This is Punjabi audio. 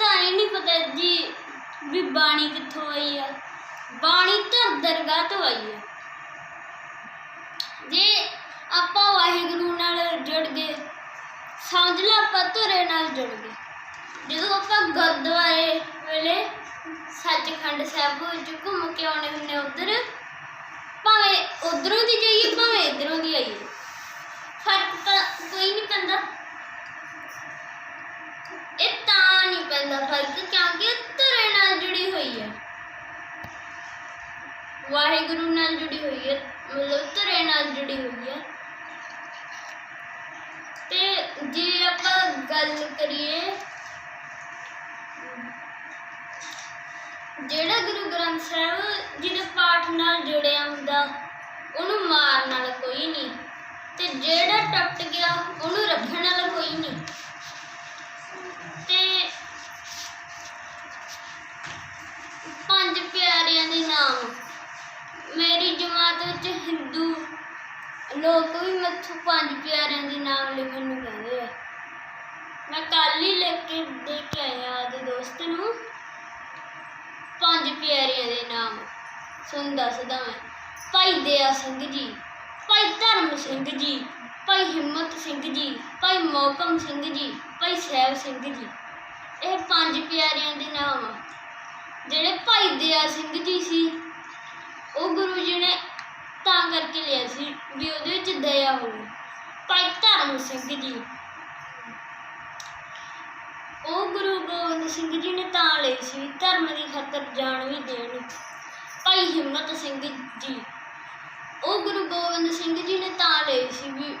ਤਾਂ ਇਹ ਨਹੀਂ ਪਤਾ ਜੀ ਵੀ ਬਾਣੀ ਕਿੱਥੋਂ ਆਈ ਆ। ਬਾਣੀ ਤਾਂ ਦਰਗਾਹ ਤੋਂ ਆਈ ਆ। ਜੇ ਆਪਾਂ ਵਾਹਿਗੁਰੂ ਨਾਲ ਜੁੜ ਗਏ ਸਮਝ ਲਾ ਆਪਾਂ ਧੁਰੇ ਨਾਲ ਜੁੜ ਗਏ। ਜਦੋਂ ਆਪਾਂ ਗੁਰਦੁਆਰੇ ਵੇਲੇ ਸੱਚਖੰਡ ਸਾਹਿਬ ਵਿੱਚ ਘੁੰਮ ਕੇ ਆਉਣੇ ਹੁੰਨੇ ਉਧਰ, ਭਾਵੇਂ ਉਧਰੋਂ ਦੀ ਜਾਈਏ, ਭਾਵੇਂ ਇਧਰੋਂ ਦੀ ਆਈਏ, ਫ਼ਰਕ ਤਾਂ ਕੋਈ ਨਹੀਂ ਪੈਂਦਾ। ਇਹ ਤਾਂ ਨਹੀਂ ਪੈਂਦਾ ਫ਼ਰਕ ਕਿਉਂਕਿ ਇਹ ਨਾਲ ਜੁੜੀ ਹੋਈ ਹੈ। ਵਾਹਿਗੁਰੂ ਨਾਲ ਜੁੜੀ ਹੋਈ ਹੈ, ਮਤਲਬ ਧੁਰੇ ਨਾਲ ਜੁੜੀ ਹੋਈ ਹੈ। ਤੇ ਜੇ ਆਪਾਂ ਗੱਲ ਕਰੀਏ, ਜਿਹੜਾ ਗੁਰੂ ਗ੍ਰੰਥ ਸਾਹਿਬ ਜੀ ਦੇ ਪਾਠ ਨਾਲ ਜੁੜਿਆ ਹੁੰਦਾ, ਉਹਨੂੰ ਮਾਰਨ ਨਾਲ ਕੋਈ ਨਹੀਂ। ਤੇ ਜਿਹੜਾ ਟੁੱਟ ਗਿਆ, ਉਹਨੂੰ ਰੱਖਣ ਨਾਲ ਕੋਈ ਲੋਕ ਵੀ ਮੈਥੋਂ ਪੰਜ ਪਿਆਰਿਆਂ ਦੇ ਨਾਮ ਲਿਖਣ ਨੂੰ ਕਹਿੰਦੇ ਆ। ਮੈਂ ਕੱਲ ਹੀ ਲਿਖ ਕੇ ਦੇ ਕੇ ਆਇਆ ਆਦੇ ਦੋਸਤ ਨੂੰ। ਪੰਜ ਪਿਆਰਿਆਂ ਦੇ ਨਾਮ। ਸੁਣ ਦੱਸਦਾ ਮੈਂ। ਭਾਈ ਦਇਆ ਸਿੰਘ ਜੀ, ਭਾਈ ਧਰਮ ਸਿੰਘ ਜੀ, ਭਾਈ ਹਿੰਮਤ ਸਿੰਘ ਜੀ, ਭਾਈ ਮੋਹਕਮ ਸਿੰਘ ਜੀ, ਭਾਈ ਸਹਿਬ ਸਿੰਘ ਜੀ। ਇਹ ਪੰਜ ਪਿਆਰਿਆਂ ਦੇ ਨਾਮ ਆ। ਜਿਹੜੇ ਭਾਈ ਦਇਆ ਸਿੰਘ ਕਰਕੇ ਲਿਆ ਸੀ ਵੀ ਉਹਦੇ ਵਿੱਚ ਦਇਆ ਹੋਵੇ। ਭਾਈ ਧਰਮ ਸਿੰਘ ਜੀ, ਉਹ ਗੁਰੂ ਗੋਬਿੰਦ ਸਿੰਘ ਜੀ ਨੇ ਤਾਂ ਲਈ ਸੀ ਧਰਮ ਦੀ ਖਾਤਰ ਜਾਨ ਵੀ ਦੇਣ। ਭਾਈ ਹਿੰਮਤ ਸਿੰਘ ਜੀ, ਉਹ ਗੁਰੂ ਗੋਬਿੰਦ ਸਿੰਘ ਜੀ ਨੇ ਤਾਂ ਲਈ ਸੀ ਵੀ